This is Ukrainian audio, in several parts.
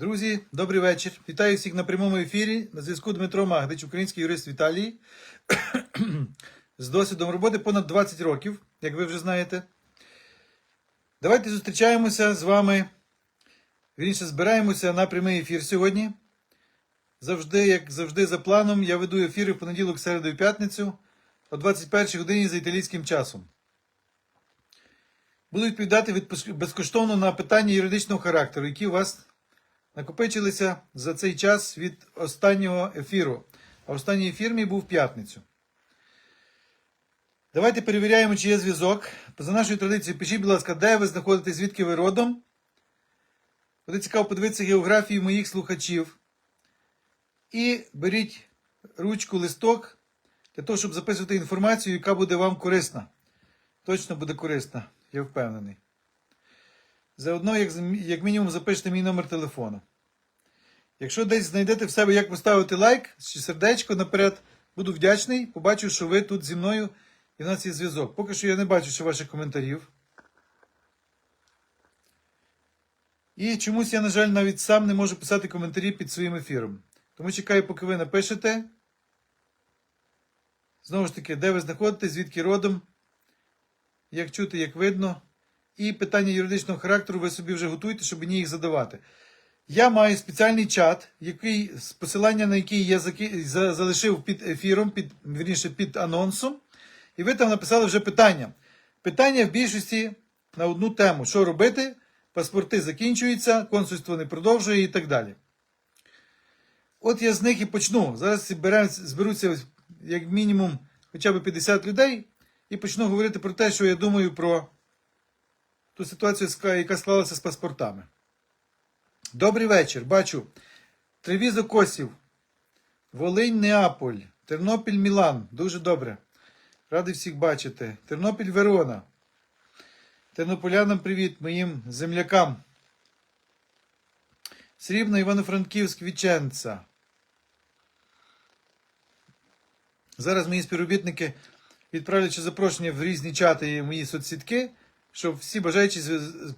Друзі, добрий вечір. Вітаю всіх на прямому ефірі. На зв'язку Дмитро Магдич, український юрист в Італії. З досвідом роботи понад 20 років, як ви вже знаєте. Давайте зустрічаємося з вами. Вірніше, збираємося на прямий ефір сьогодні. Завжди, як завжди, за планом, я веду ефіри в понеділок, середу і п'ятницю о 21 годині за італійським часом. Буду відповідати безкоштовно на питання юридичного характеру, які у вас накопичилися за цей час від останнього ефіру. А останній ефір мій був п'ятницю. Давайте перевіряємо, чи є зв'язок. За нашою традицією, пишіть, будь ласка, де ви знаходитесь, звідки ви родом. Буде цікаво подивитися географію моїх слухачів. І беріть ручку, листок для того, щоб записувати інформацію, яка буде вам корисна. Точно буде корисна, я впевнений. Заодно, як, як мінімум, запишете мій номер телефону. Якщо десь знайдете в себе, як поставити лайк чи сердечко наперед, буду вдячний. Побачу, що ви тут зі мною і в нас є зв'язок. Поки що я не бачу ще ваших коментарів. І чомусь я, на жаль, навіть сам не можу писати коментарі під своїм ефіром. Тому чекаю, поки ви напишете. Знову ж таки, де ви знаходитесь, звідки родом, як чути, як видно. І питання юридичного характеру ви собі вже готуєте, щоб мені їх задавати. Я маю спеціальний чат, який, посилання на який я залишив під ефіром, під, вірніше, під анонсом. І ви там написали вже питання. Питання в більшості на одну тему: що робити, паспорти закінчуються, консульство не продовжує і так далі. От я з них і почну. Зараз зберуться як мінімум хоча б 50 людей і почну говорити про те, що я думаю про ту ситуацію, яка склалася з паспортами. Добрий вечір. Бачу. Тревізо Косів, Волинь Неаполь, Тернопіль Мілан. Дуже добре. Радий всіх бачити. Тернопіль Верона. Тернополянам привіт, моїм землякам. Срібно Івано-Франківськ Віченца. Зараз мої співробітники відправлять запрошення в різні чати і мої соцсітки, щоб всі бажаючі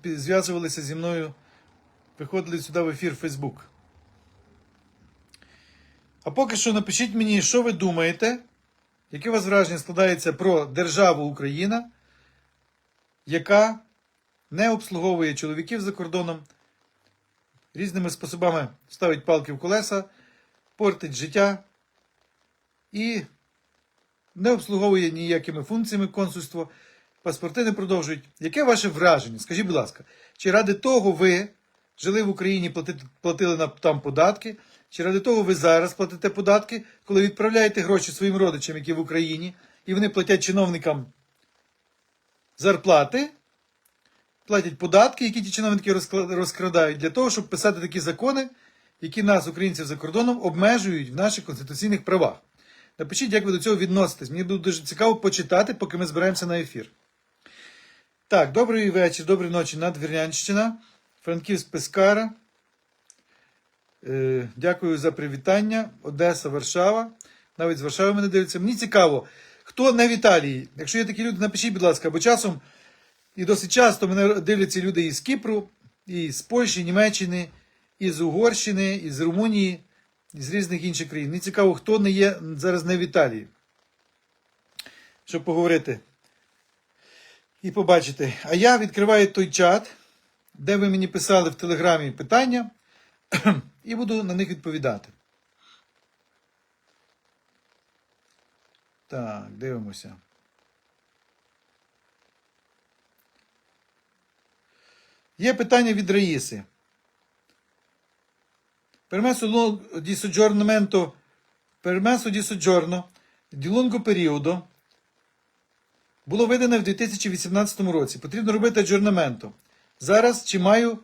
зв'язувалися зі мною, виходили сюди в ефір Facebook. А поки що напишіть мені, що ви думаєте, яке у вас враження складається про державу Україна, яка не обслуговує чоловіків за кордоном, різними способами ставить палки в колеса, портить життя і не обслуговує ніякими функціями консульство, паспорти не продовжують. Яке ваше враження? Скажіть, будь ласка, чи ради того ви жили в Україні, платили, платили там податки, чи ради того ви зараз платите податки, коли відправляєте гроші своїм родичам, які в Україні, і вони платять чиновникам зарплати, платять податки, які ті чиновники розкрадають, для того, щоб писати такі закони, які нас, українців за кордоном, обмежують в наших конституційних правах. Напишіть, як ви до цього відноситесь. Мені буде дуже цікаво почитати, поки ми збираємося на ефір. Так, добрий вечір, доброї ночі, Надвірнянщина, Франківськ Пескара. Е, дякую за привітання. Одеса, Варшава. Навіть з Варшави мене дивляться. Мені цікаво, хто не в Італії. Якщо є такі люди, напишіть, будь ласка, бо часом і досить часто мене дивляться люди із Кіпру, і з Польщі, Німеччини, і з Угорщини, і з Румунії, і з різних інших країн. Мені цікаво, хто не є зараз не в Італії. Щоб поговорити і побачити. А я відкриваю той чат, де ви мені писали в Телеграмі питання, і буду на них відповідати. Так, дивимося. Є питання від Раїси. Permesso di permesso di soggiorno di lungo periodo було видане в 2018 році. Потрібно робити аджорнаменто. Зараз чи маю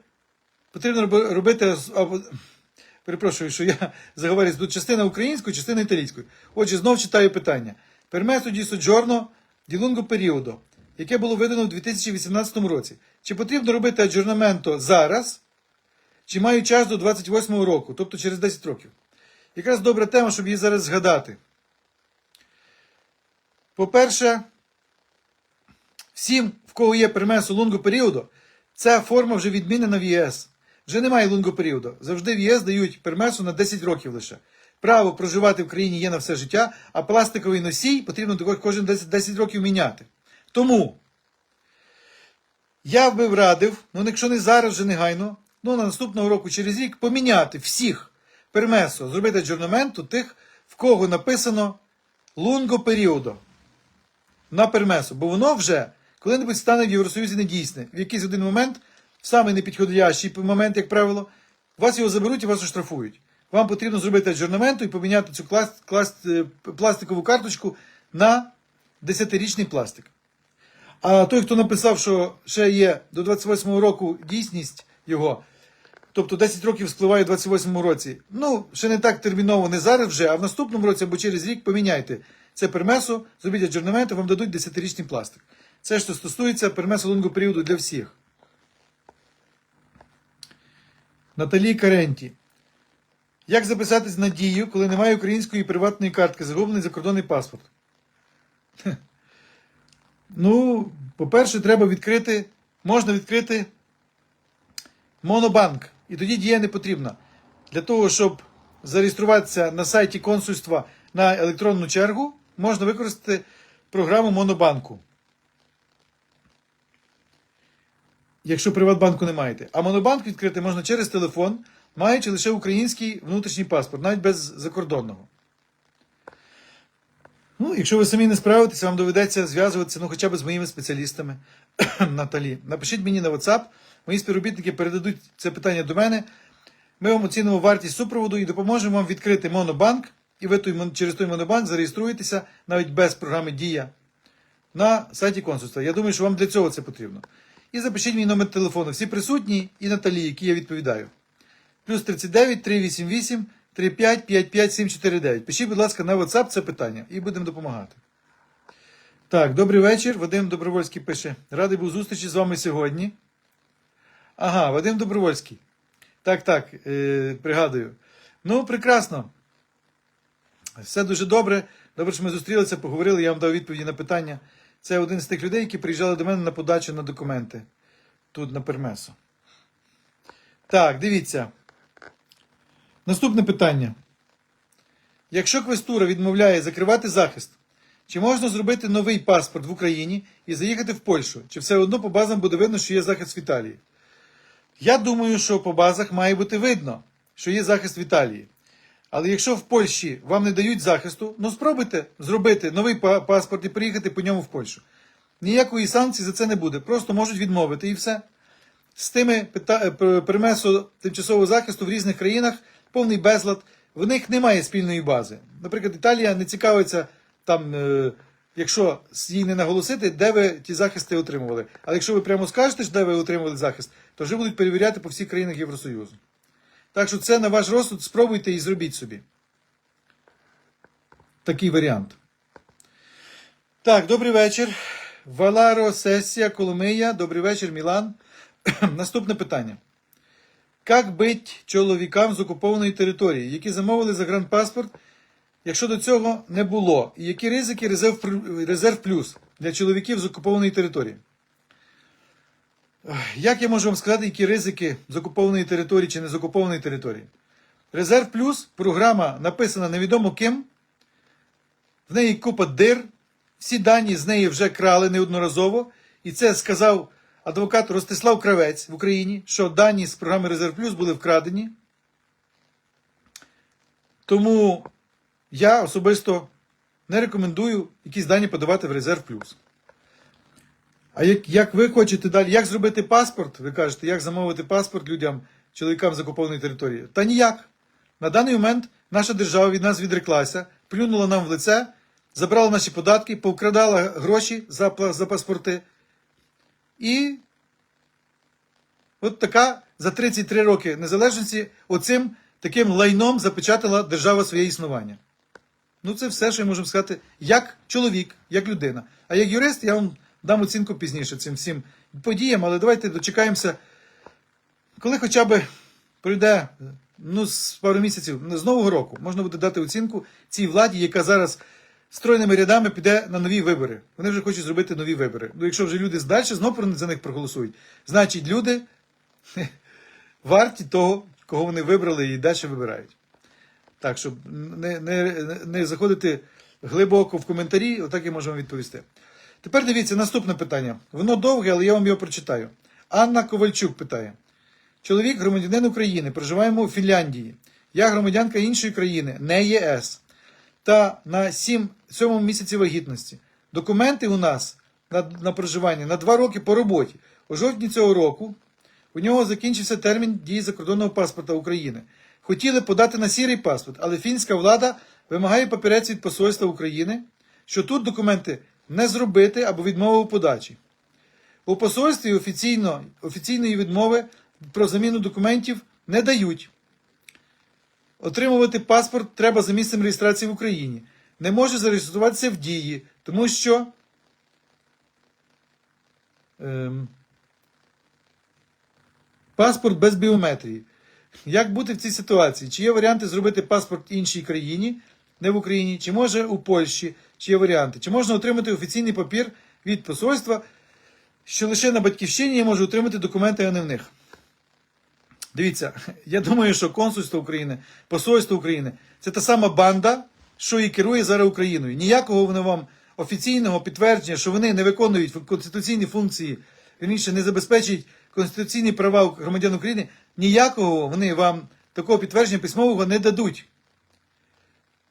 потрібно робити перепрошую, що я заговорюсь тут частина українською, частина італійською. Отже, знов читаю питання. Di soggiorno di lungo periodo, яке було видано в 2018 році. Чи потрібно робити аджорнаменто зараз? Чи маю час до 28-го року, тобто через 10 років. Якраз добра тема, щоб її зараз згадати. По-перше, всім, в кого є пермесо лонго періоду, ця форма вже відмінена в ЄС. вже немає лунго періоду. Завжди в ЄС дають пермесу на 10 років лише. Право проживати в країні є на все життя, а пластиковий носій потрібно тако- кожен 10, 10 років міняти. Тому я би радив, ну якщо не зараз, вже негайно, ну на наступного року через рік поміняти всіх пермесо, зробити джорнаменту тих, в кого написано лунго періодо на пермесо, бо воно вже коли-небудь стане в Євросоюзі недійсне. В якийсь один момент, в самий непідходящий момент, як правило, вас його заберуть і вас оштрафують. Вам потрібно зробити аджорнаменту і поміняти цю клас, клас, е, пластикову карточку на 10-річний пластик. А той, хто написав, що ще є до 28-го року дійсність його, тобто 10 років спливає в 28-му році, ну, ще не так терміново, не зараз вже, а в наступному році або через рік поміняйте це пермесо, зробіть аджорнамент, і вам дадуть 10-річний пластик. Це що стосується лонго періоду для всіх. Наталі Каренті. Як записатись на дію, коли немає української приватної картки, загублений закордонний паспорт? Ну, по-перше, треба відкрити, можна відкрити монобанк. І тоді дія не потрібна. Для того, щоб зареєструватися на сайті консульства на електронну чергу, можна використати програму Монобанку. Якщо Приватбанку не маєте. А Монобанк відкрити можна через телефон, маючи лише український внутрішній паспорт, навіть без закордонного. Ну, якщо ви самі не справитеся, вам доведеться зв'язуватися ну, хоча б з моїми спеціалістами Наталі. Напишіть мені на WhatsApp, мої співробітники передадуть це питання до мене. Ми вам оцінимо вартість супроводу і допоможемо вам відкрити монобанк, і ви той, через той монобанк зареєструєтеся навіть без програми Дія на сайті консульства. Я думаю, що вам для цього це потрібно. І запишіть мій номер телефону. Всі присутні і Наталі, які я відповідаю. Плюс 39 388 35 55 749. Пишіть, будь ласка, на WhatsApp це питання і будемо допомагати. Так, добрий вечір. Вадим Добровольський пише. Радий був зустрічі з вами сьогодні. Ага, Вадим Добровольський. Так, так, е, пригадую. Ну, прекрасно. Все дуже добре. Добре, що ми зустрілися, поговорили, я вам дав відповіді на питання. Це один з тих людей, які приїжджали до мене на подачу на документи тут на Пермесо. Так, дивіться. Наступне питання. Якщо квестура відмовляє закривати захист, чи можна зробити новий паспорт в Україні і заїхати в Польщу? Чи все одно по базам буде видно, що є захист в Італії? Я думаю, що по базах має бути видно, що є захист в Італії. Але якщо в Польщі вам не дають захисту, ну спробуйте зробити новий паспорт і приїхати по ньому в Польщу. Ніякої санкції за це не буде. Просто можуть відмовити і все. З тими е, тимчасового захисту в різних країнах повний безлад. В них немає спільної бази. Наприклад, Італія не цікавиться там, е, якщо їй не наголосити, де ви ті захисти отримували. Але якщо ви прямо скажете, де ви отримували захист, то вже будуть перевіряти по всіх країнах Євросоюзу. Так що це на ваш розсуд спробуйте і зробіть собі. Такий варіант. Так, добрий вечір. Валаро сесія Коломия. Добрий вечір, Мілан. Наступне питання. Як бить чоловікам з окупованої території, які замовили загранпаспорт, якщо до цього не було? І які ризики резерв, резерв плюс для чоловіків з окупованої території? Як я можу вам сказати, які ризики з окупованої території чи не з окупованої території? Резерв плюс програма написана невідомо ким. В неї купа дир. Всі дані з неї вже крали неодноразово. І це сказав адвокат Ростислав Кравець в Україні, що дані з програми Резерв Плюс були вкрадені. Тому я особисто не рекомендую якісь дані подавати в Резерв Плюс. А як, як ви хочете далі, як зробити паспорт? Ви кажете, як замовити паспорт людям, чоловікам з окупованої території? Та ніяк. На даний момент наша держава від нас відреклася, плюнула нам в лице, забрала наші податки, повкрадала гроші за, за паспорти. І от така за 33 роки незалежності оцим таким лайном запечатала держава своє існування. Ну, це все, що я можу сказати, як чоловік, як людина. А як юрист, я вам дам оцінку пізніше цим всім подіям, але давайте дочекаємося, коли хоча б пройде ну, з пару місяців, ну, з Нового року, можна буде дати оцінку цій владі, яка зараз стройними рядами піде на нові вибори. Вони вже хочуть зробити нові вибори. Ну, якщо вже люди далі знову за них проголосують, значить люди варті того, кого вони вибрали і далі вибирають. Так, щоб не, не, не заходити глибоко в коментарі, отак я можу вам відповісти. Тепер дивіться, наступне питання. Воно довге, але я вам його прочитаю. Анна Ковальчук питає: Чоловік, громадянин України, проживаємо у Фінляндії. Я громадянка іншої країни, не ЄС. Та на 7, 7 місяці вагітності. Документи у нас на, на проживання на 2 роки по роботі. У жовтні цього року у нього закінчився термін дії закордонного паспорта України. Хотіли подати на сірий паспорт, але фінська влада вимагає папірець від посольства України, що тут документи не зробити або відмова у подачі. У посольстві офіційно, офіційної відмови про заміну документів не дають. Отримувати паспорт треба за місцем реєстрації в Україні. Не може зареєструватися в дії, тому що ем, паспорт без біометрії. Як бути в цій ситуації? Чи є варіанти зробити паспорт іншій країні, не в Україні, чи може у Польщі, чи є варіанти? Чи можна отримати офіційний папір від посольства, що лише на батьківщині я можу отримати документи, а не в них? Дивіться, я думаю, що консульство України, посольство України це та сама банда, що і керує зараз Україною. Ніякого вони вам офіційного підтвердження, що вони не виконують конституційні функції, вірніше не забезпечують конституційні права громадян України, ніякого вони вам такого підтвердження письмового не дадуть.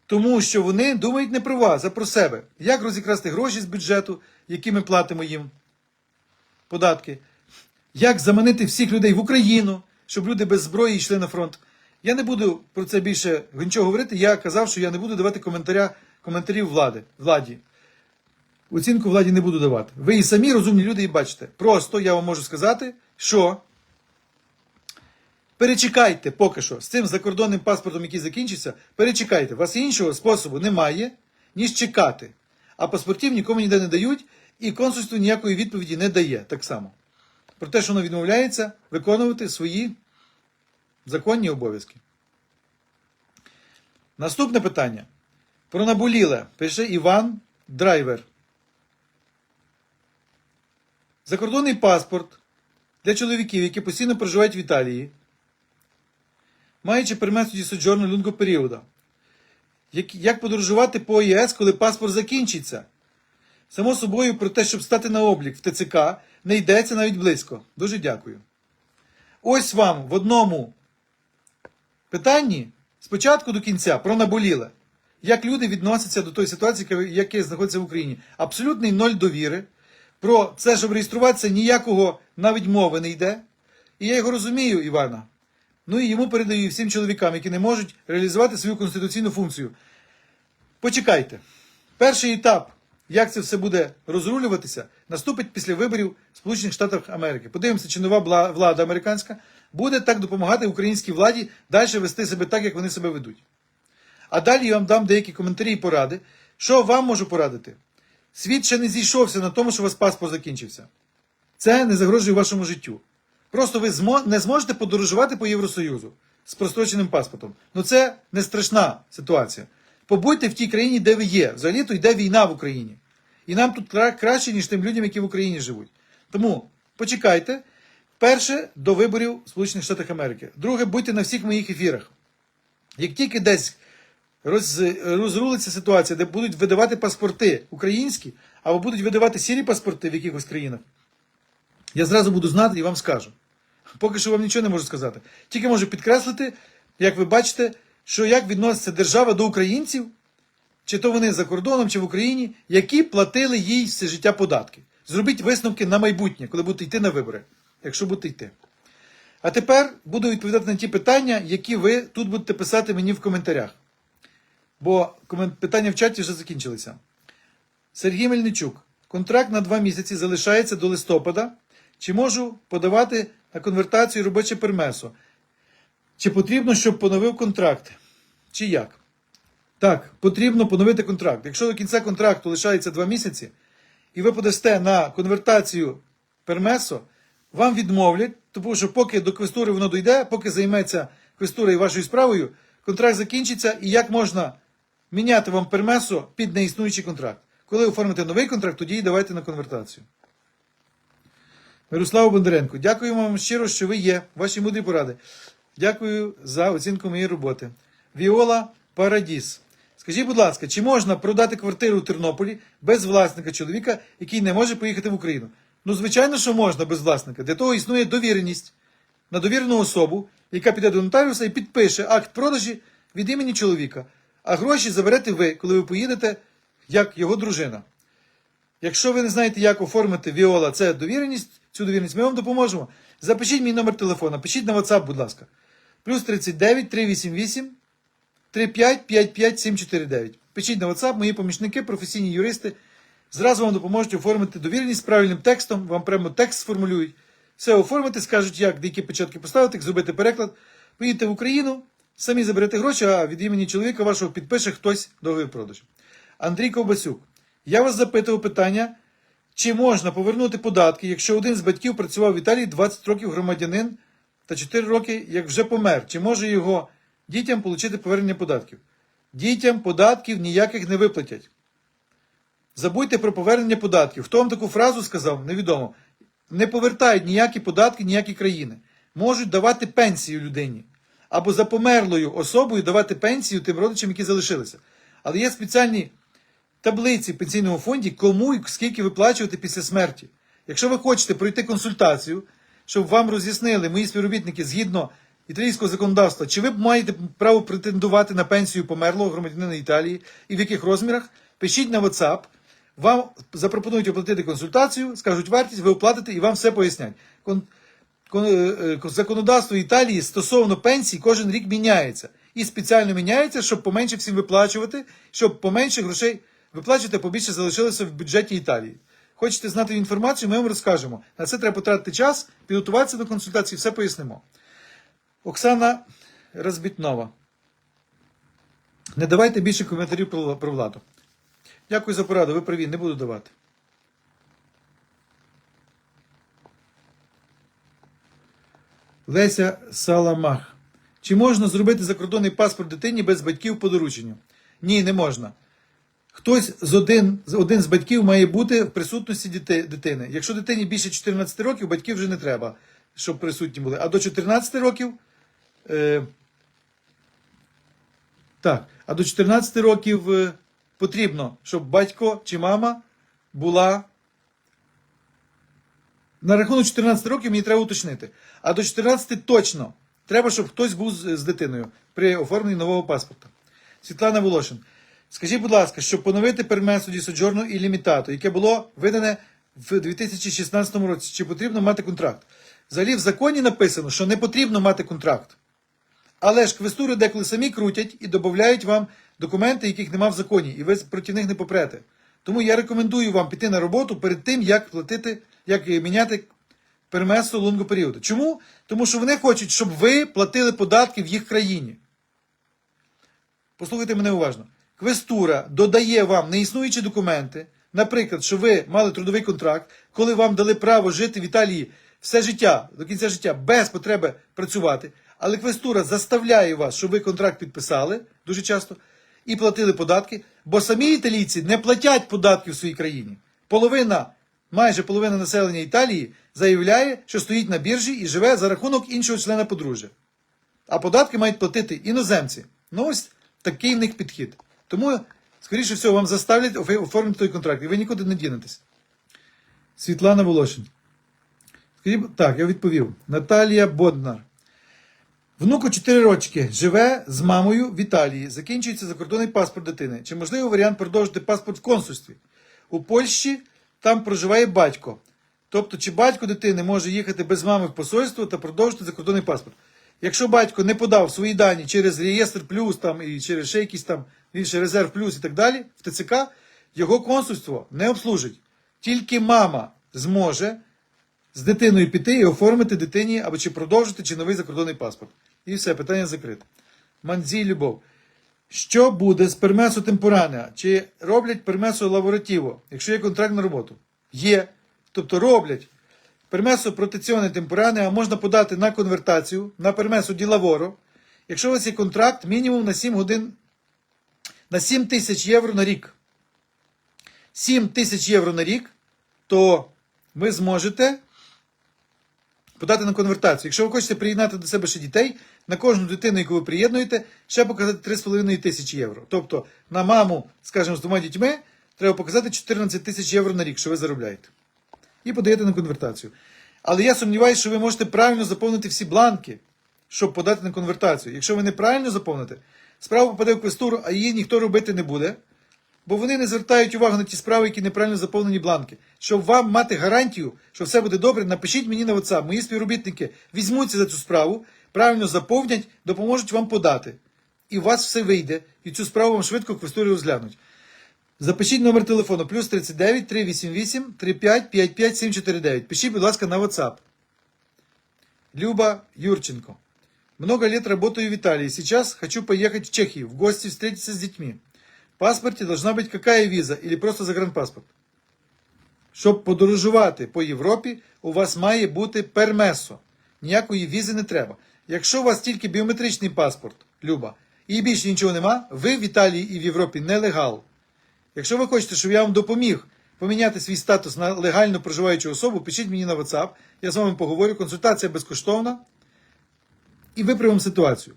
Тому що вони думають не про вас, а про себе. Як розікрасти гроші з бюджету, які ми платимо їм податки, як заманити всіх людей в Україну, щоб люди без зброї йшли на фронт. Я не буду про це більше нічого говорити. Я казав, що я не буду давати коментаря, коментарів влади, владі. Оцінку владі не буду давати. Ви і самі розумні люди і бачите. Просто я вам можу сказати, що перечекайте поки що з цим закордонним паспортом, який закінчиться, перечекайте. У вас іншого способу немає, ніж чекати. А паспортів нікому ніде не дають, і консульство ніякої відповіді не дає так само. Про те, що воно відмовляється виконувати свої законні обов'язки. Наступне питання. Про наболіле пише Іван Драйвер. Закордонний паспорт для чоловіків, які постійно проживають в Італії, маючи пермесу соджорну лунго періода. Як, як подорожувати по ЄС, коли паспорт закінчиться? Само собою, про те, щоб стати на облік в ТЦК, не йдеться навіть близько. Дуже дякую. Ось вам в одному питанні спочатку до кінця про наболіле. Як люди відносяться до тої ситуації, яка знаходиться в Україні. Абсолютний ноль довіри. Про це, щоб реєструватися, ніякого навіть мови не йде. І я його розумію, Івана. Ну і йому передаю всім чоловікам, які не можуть реалізувати свою конституційну функцію. Почекайте. Перший етап, як це все буде розрулюватися, наступить після виборів в Сполучених Штатах Америки. Подивимося, чи нова влада американська буде так допомагати українській владі далі вести себе так, як вони себе ведуть. А далі я вам дам деякі коментарі і поради. Що вам можу порадити? Світ ще не зійшовся на тому, що у вас паспорт закінчився. Це не загрожує вашому життю. Просто ви не зможете подорожувати по Євросоюзу з простроченим паспортом. Ну це не страшна ситуація. Побудьте в тій країні, де ви є. Взагалі-то йде війна в Україні. І нам тут краще, ніж тим людям, які в Україні живуть. Тому почекайте. Перше до виборів Сполучених Штатах Америки. Друге, будьте на всіх моїх ефірах. Як тільки десь роз, розрулиться ситуація, де будуть видавати паспорти українські, або будуть видавати сірі паспорти в якихось країнах, я зразу буду знати і вам скажу. Поки що вам нічого не можу сказати. Тільки можу підкреслити, як ви бачите, що як відноситься держава до українців, чи то вони за кордоном, чи в Україні, які платили їй все життя податки. Зробіть висновки на майбутнє, коли будете йти на вибори, якщо будете йти. А тепер буду відповідати на ті питання, які ви тут будете писати мені в коментарях. Бо питання в чаті вже закінчилися. Сергій Мельничук. Контракт на два місяці залишається до листопада. Чи можу подавати на конвертацію робоче пермесо? Чи потрібно, щоб поновив контракт? Чи як? Так, потрібно поновити контракт. Якщо до кінця контракту лишається два місяці, і ви подасте на конвертацію пермесо, вам відмовлять, тому що поки до квестури воно дійде, поки займеться квестура і вашою справою, контракт закінчиться, і як можна міняти вам пермесо під неіснуючий контракт. Коли оформите новий контракт, тоді і давайте на конвертацію. Мирославу Бондаренко. Дякую вам щиро, що ви є. Ваші мудрі поради. Дякую за оцінку моєї роботи. Віола Парадіс. Скажіть, будь ласка, чи можна продати квартиру у Тернополі без власника чоловіка, який не може поїхати в Україну? Ну, звичайно, що можна без власника. Для того існує довіреність на довірену особу, яка піде до нотаріуса і підпише акт продажі від імені чоловіка. А гроші заберете ви, коли ви поїдете як його дружина. Якщо ви не знаєте, як оформити Віола, це довіреність, цю довіреність, ми вам допоможемо. Запишіть мій номер телефона, пишіть на WhatsApp, будь ласка. Плюс 39 388 35 55 749. Пишіть на WhatsApp, мої помічники, професійні юристи. Зразу вам допоможуть оформити довіреність правильним текстом, вам прямо текст сформулюють. Все оформити, скажуть, як деякі початки поставити, зробити переклад. Поїдете в Україну, самі заберете гроші, а від імені чоловіка вашого підпише хтось договір продажу. Андрій Ковбасюк, я вас запитував питання, чи можна повернути податки, якщо один з батьків працював в Італії 20 років громадянин та 4 роки, як вже помер, чи може його дітям отримати повернення податків? Дітям податків ніяких не виплатять. Забудьте про повернення податків. Хто вам таку фразу сказав, невідомо. Не повертають ніякі податки, ніякі країни. Можуть давати пенсію людині. Або за померлою особою давати пенсію тим родичам, які залишилися. Але є спеціальні таблиці в пенсійному фонді, кому і скільки виплачувати після смерті. Якщо ви хочете пройти консультацію, щоб вам роз'яснили мої співробітники згідно італійського законодавства, чи ви маєте право претендувати на пенсію померлого громадянина Італії і в яких розмірах, пишіть на WhatsApp, вам запропонують оплатити консультацію, скажуть вартість, ви оплатите і вам все пояснять. Кон- е, е, Законодавство Італії стосовно пенсій кожен рік міняється. І спеціально міняється, щоб поменше всім виплачувати, щоб поменше грошей виплачувати, побільше залишилося в бюджеті Італії. Хочете знати інформацію, ми вам розкажемо. На це треба потратити час, підготуватися до консультації, все пояснимо. Оксана Розбітнова. Не давайте більше коментарів про владу. Дякую за пораду, ви праві, не буду давати. Леся Саламах. Чи можна зробити закордонний паспорт дитині без батьків по дорученню? Ні, не можна. Хтось з один, з один з батьків має бути в присутності дитини. Якщо дитині більше 14 років, батьків вже не треба, щоб присутні були. А до 14 років. Е, так, а до 14 років е, потрібно, щоб батько чи мама була. На рахунок 14 років мені треба уточнити. А до 14 точно треба, щоб хтось був з, з дитиною при оформленні нового паспорта. Світлана Волошин. Скажіть, будь ласка, щоб поновити пермесу ді соджорну і лімітату, яке було видане в 2016 році, чи потрібно мати контракт? Взагалі в законі написано, що не потрібно мати контракт. Але ж квестури деколи самі крутять і додають вам документи, яких нема в законі, і ви проти них не попрете. Тому я рекомендую вам піти на роботу перед тим, як платити, як міняти пермесу лонгу періоду. Чому? Тому що вони хочуть, щоб ви платили податки в їх країні. Послухайте мене уважно. Квестура додає вам неіснуючі документи, наприклад, що ви мали трудовий контракт, коли вам дали право жити в Італії все життя, до кінця життя, без потреби працювати. Але квестура заставляє вас, щоб ви контракт підписали дуже часто і платили податки, бо самі італійці не платять податки в своїй країні. Половина, майже половина населення Італії заявляє, що стоїть на біржі і живе за рахунок іншого члена подружжя. А податки мають платити іноземці. Ну ось такий в них підхід. Тому, скоріше всього, вам заставлять оформити той контракт, і ви нікуди не дінетесь. Світлана Волошин. Так, я відповів. Наталія Боднар. Внуку 4 рочки живе з мамою в Італії. Закінчується закордонний паспорт дитини. Чи можливий варіант продовжити паспорт в консульстві? У Польщі там проживає батько. Тобто, чи батько дитини може їхати без мами в посольство та продовжити закордонний паспорт? Якщо батько не подав свої дані через реєстр плюс там і через ще якісь там більше резерв плюс і так далі в ТЦК, його консульство не обслужить. Тільки мама зможе з дитиною піти і оформити дитині або чи продовжити чи новий закордонний паспорт. І все, питання закрите. Манзій Любов. Що буде з пермесо темпоране? Чи роблять пермесо лаворатіво, якщо є контракт на роботу? Є. Тобто роблять пермесо протеціоне темпоране, а можна подати на конвертацію на пермесо ді лаворо, якщо у вас є контракт мінімум на 7 годин, на 7 тисяч євро на рік. 7 тисяч євро на рік, то ви зможете подати на конвертацію. Якщо ви хочете приєднати до себе ще дітей, на кожну дитину, яку ви приєднуєте, ще показати 3,5 тисячі євро. Тобто на маму, скажімо, з двома дітьми треба показати 14 тисяч євро на рік, що ви заробляєте. І подаєте на конвертацію. Але я сумніваюся, що ви можете правильно заповнити всі бланки, щоб подати на конвертацію. Якщо ви неправильно заповните, справа попаде в квестуру, а її ніхто робити не буде. Бо вони не звертають увагу на ті справи, які неправильно заповнені бланки. Щоб вам мати гарантію, що все буде добре, напишіть мені на WhatsApp. Мої співробітники візьмуться за цю справу, правильно заповнять, допоможуть вам подати. І у вас все вийде, і цю справу вам швидко в квестурі розглянуть. Запишіть номер телефону плюс 39 388 35 55 749. Пишіть, будь ласка, на WhatsApp. Люба Юрченко. Много лет работаю в Италии. Сейчас хочу поехать в Чехию, в гости встретиться с детьми. В паспорте должна быть какая виза или просто загранпаспорт? Щоб подорожувати по Європі, у вас має бути пермесо. Ніякої візи не треба. Якщо у вас тільки біометричний паспорт, Люба, і більше нічого нема, ви в Італії і в Європі нелегал. Якщо ви хочете, щоб я вам допоміг поміняти свій статус на легально проживаючу особу, пишіть мені на WhatsApp, я з вами поговорю, консультація безкоштовна і виправимо ситуацію.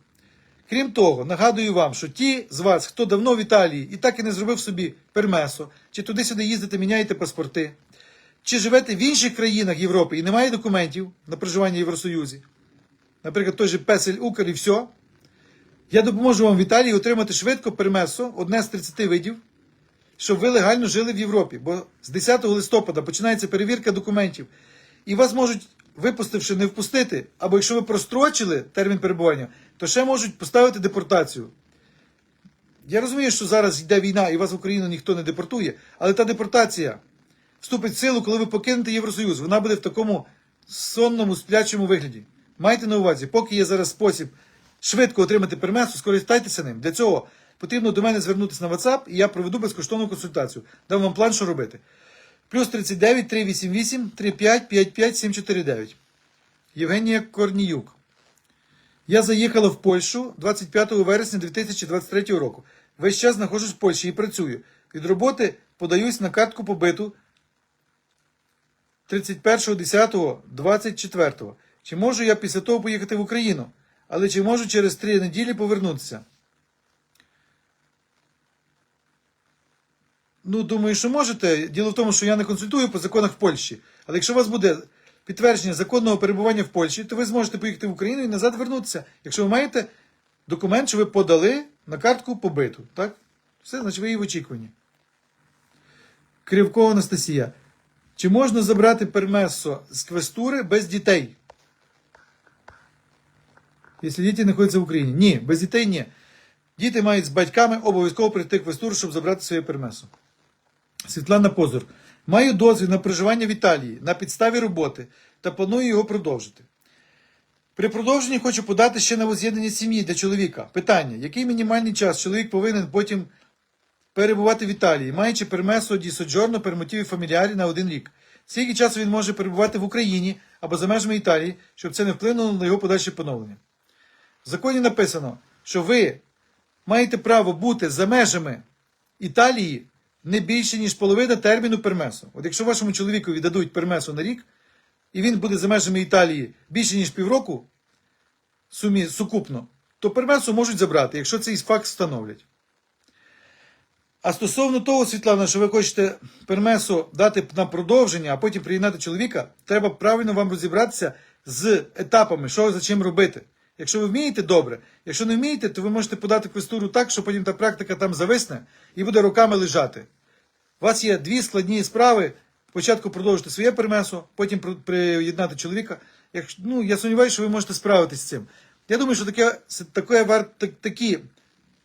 Крім того, нагадую вам, що ті з вас, хто давно в Італії і так і не зробив собі пермесо, чи туди-сюди їздите, міняєте паспорти, чи живете в інших країнах Європи і немає документів на проживання в Євросоюзі, наприклад, той же Песель Укр і все, я допоможу вам в Італії отримати швидко пермесо, одне з 30 видів, щоб ви легально жили в Європі. Бо з 10 листопада починається перевірка документів, і вас можуть, випустивши, не впустити, або якщо ви прострочили термін перебування, то ще можуть поставити депортацію. Я розумію, що зараз йде війна і вас в Україну ніхто не депортує, але та депортація вступить в силу, коли ви покинете Євросоюз. Вона буде в такому сонному, сплячому вигляді. Майте на увазі, поки є зараз спосіб швидко отримати пермесу, скористайтеся ним. Для цього потрібно до мене звернутися на WhatsApp, і я проведу безкоштовну консультацію. Дам вам план, що робити. Плюс 39 388 35 55 749. Євгенія Корніюк. Я заїхала в Польщу 25 вересня 2023 року. Весь час знаходжусь в Польщі і працюю. Від роботи подаюсь на картку побиту 31.10.24. Чи можу я після того поїхати в Україну? Але чи можу через три неділі повернутися? Ну, думаю, що можете. Діло в тому, що я не консультую по законах в Польщі. Але якщо у вас буде підтвердження законного перебування в Польщі, то ви зможете поїхати в Україну і назад вернутися. Якщо ви маєте документ, що ви подали на картку побиту. Так? Все, значить, ви її в очікуванні. Кривко Анастасія. Чи можна забрати пермесо з квестури без дітей? Якщо діти знаходяться в Україні. Ні, без дітей ні. Діти мають з батьками обов'язково прийти квестуру, щоб забрати своє пермесо. Світлана Позор. Маю дозвіл на проживання в Італії на підставі роботи та планую його продовжити. При продовженні хочу подати ще на воз'єднання сім'ї для чоловіка. Питання: який мінімальний час чоловік повинен потім перебувати в Італії, маючи пермесо ді соджорно motivi фаміліарі на один рік? Скільки часу він може перебувати в Україні або за межами Італії, щоб це не вплинуло на його подальше поновлення? В законі написано, що ви маєте право бути за межами Італії не більше, ніж половина терміну пермесу. От якщо вашому чоловікові дадуть пермесу на рік, і він буде за межами Італії більше, ніж півроку, сумі, сукупно, то пермесу можуть забрати, якщо цей факт встановлять. А стосовно того, Світлана, що ви хочете пермесу дати на продовження, а потім приєднати чоловіка, треба правильно вам розібратися з етапами, що за чим робити. Якщо ви вмієте добре, якщо не вмієте, то ви можете подати квестуру так, що потім та практика там зависне і буде роками лежати. У вас є дві складні справи. Спочатку продовжити своє пермесо, потім приєднати чоловіка. Якщо, ну, я сумніваюся, що ви можете справитися з цим. Я думаю, що таке, таке вар, так- такі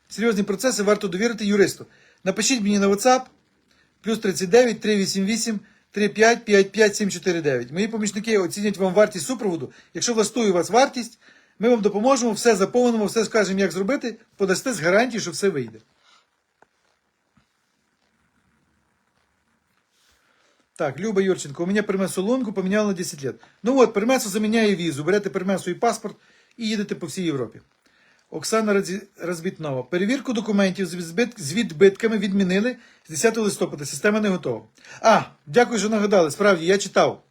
серйозні процеси варто довірити юристу. Напишіть мені на WhatsApp плюс 39 388 35 55 749. Мої помічники оцінять вам вартість супроводу. Якщо влаштує вас вартість, ми вам допоможемо, все заповнимо, все скажемо, як зробити, подасте з гарантією, що все вийде. Так, Люба Юрченко, у меня пермесу лунку поменял на 10 лет. Ну от, пермесу заміняє візу, берете пермесу і паспорт і їдете по всій Європі. Оксана Розбітнова. Перевірку документів з відбитками відмінили з 10 листопада. Система не готова. А, дякую, що нагадали. Справді, я читав.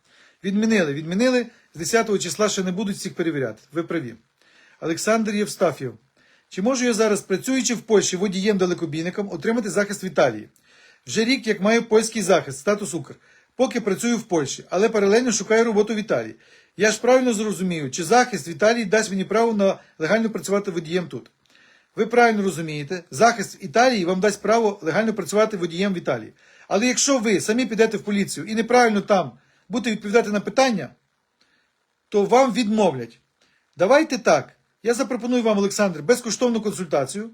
Відмінили, відмінили. З 10 числа ще не будуть всіх перевіряти. Ви праві. Олександр Євстафєв. Чи можу я зараз, працюючи в Польщі водієм-далекобійником, отримати захист в Італії? Вже рік, як маю польський захист, статус Укр, поки працюю в Польщі, але паралельно шукаю роботу в Італії. Я ж правильно зрозумію, чи захист в Італії дасть мені право на легально працювати водієм тут. Ви правильно розумієте, захист в Італії вам дасть право легально працювати водієм в Італії. Але якщо ви самі підете в поліцію і неправильно там будете відповідати на питання, то вам відмовлять. Давайте так. Я запропоную вам, Олександр, безкоштовну консультацію.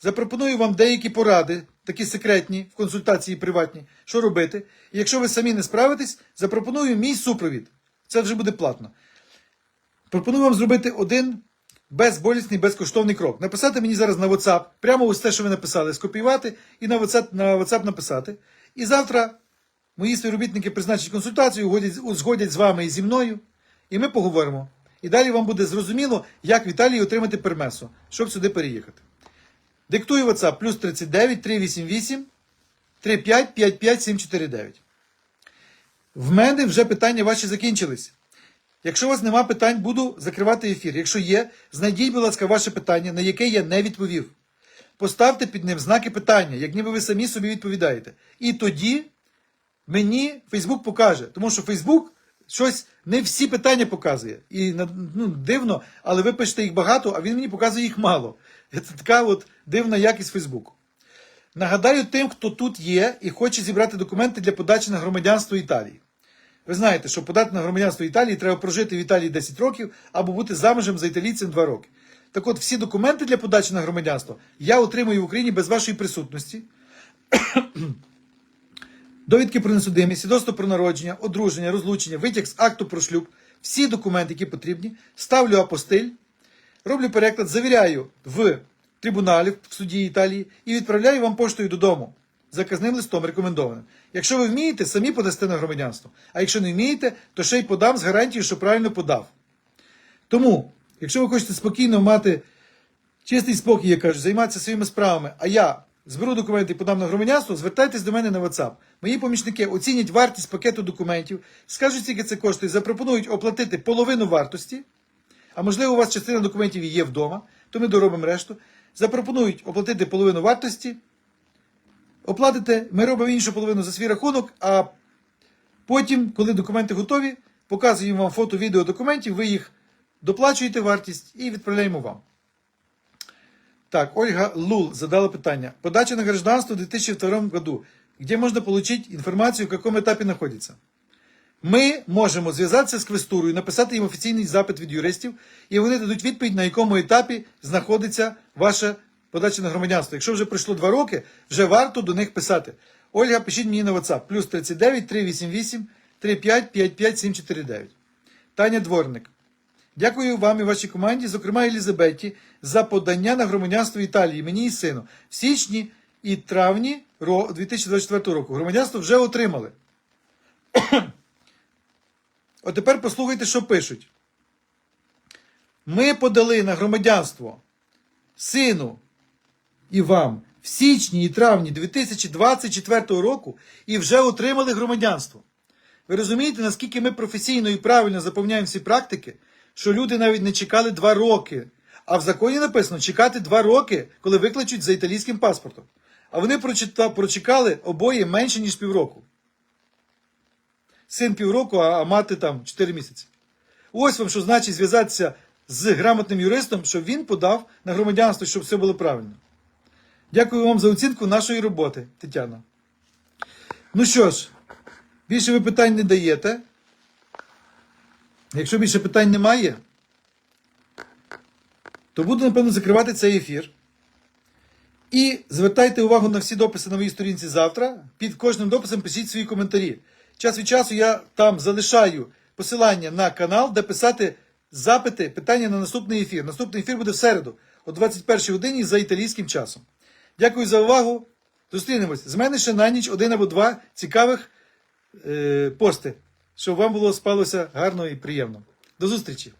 Запропоную вам деякі поради, такі секретні, в консультації приватні, що робити. І якщо ви самі не справитесь, запропоную мій супровід. Це вже буде платно. Пропоную вам зробити один безболісний, безкоштовний крок. Написати мені зараз на WhatsApp, прямо ось те, що ви написали, скопіювати і на WhatsApp, на WhatsApp написати. І завтра мої співробітники призначать консультацію, узгодять з вами і зі мною, і ми поговоримо. І далі вам буде зрозуміло, як в Італії отримати пермесо, щоб сюди переїхати. Диктую WhatsApp плюс 39 388 35 55 749. В мене вже питання ваші закінчились. Якщо у вас нема питань, буду закривати ефір. Якщо є, знайдіть, будь ласка, ваше питання, на яке я не відповів. Поставте під ним знаки питання, як ніби ви самі собі відповідаєте. І тоді мені Фейсбук покаже. Тому що Фейсбук щось не всі питання показує. І ну, дивно, але ви пишете їх багато, а він мені показує їх мало. Це така от дивна якість Фейсбуку. Нагадаю тим, хто тут є і хоче зібрати документи для подачі на громадянство Італії. Ви знаєте, що подати на громадянство Італії треба прожити в Італії 10 років або бути замужем за італійцем 2 роки. Так от, всі документи для подачі на громадянство я отримую в Україні без вашої присутності. Довідки про несудимість, свідоцтво про народження, одруження, розлучення, витяг з акту про шлюб, всі документи, які потрібні, ставлю апостиль, роблю переклад, завіряю в трибуналі в суді Італії і відправляю вам поштою додому заказним листом рекомендованим. Якщо ви вмієте, самі подасте на громадянство. А якщо не вмієте, то ще й подам з гарантією, що правильно подав. Тому, якщо ви хочете спокійно мати чистий спокій, я кажу, займатися своїми справами, а я зберу документи і подам на громадянство, звертайтесь до мене на WhatsApp. Мої помічники оцінять вартість пакету документів, скажуть, скільки це коштує, запропонують оплатити половину вартості, а можливо, у вас частина документів є вдома, то ми доробимо решту. Запропонують оплатити половину вартості, оплатите, ми робимо іншу половину за свій рахунок, а потім, коли документи готові, показуємо вам фото, відео документів, ви їх доплачуєте вартість і відправляємо вам. Так, Ольга Лул задала питання. Подача на гражданство в 2002 году. Где можно получить информацию, в каком этапе находится? Ми можемо зв'язатися з квестурою, написати їм офіційний запит від юристів, і вони дадуть відповідь, на якому етапі знаходиться ваша подача на громадянство. Якщо вже пройшло два роки, вже варто до них писати. Ольга, пишіть мені на WhatsApp плюс 39 388 35 55 749. Таня Дворник. Дякую вам і вашій команді, зокрема Елізабеті, за подання на громадянство Італії, мені і сину. В січні і травні 2024 року громадянство вже отримали. От тепер послухайте, що пишуть. Ми подали на громадянство сину і вам в січні і травні 2024 року і вже отримали громадянство. Ви розумієте, наскільки ми професійно і правильно заповняємо всі практики, що люди навіть не чекали два роки. А в законі написано чекати два роки, коли викличуть за італійським паспортом. А вони прочекали обоє менше, ніж півроку. Син півроку, а мати там 4 місяці. Ось вам, що значить зв'язатися з грамотним юристом, щоб він подав на громадянство, щоб все було правильно. Дякую вам за оцінку нашої роботи, Тетяна. Ну що ж, більше ви питань не даєте. Якщо більше питань немає, то буду, напевно, закривати цей ефір. І звертайте увагу на всі дописи на моїй сторінці завтра. Під кожним дописом пишіть свої коментарі. Час від часу я там залишаю посилання на канал, де писати запити, питання на наступний ефір. Наступний ефір буде в середу о 21 годині за італійським часом. Дякую за увагу. Зустрінемось. З мене ще на ніч один або два цікавих е, пости, щоб вам було спалося гарно і приємно. До зустрічі!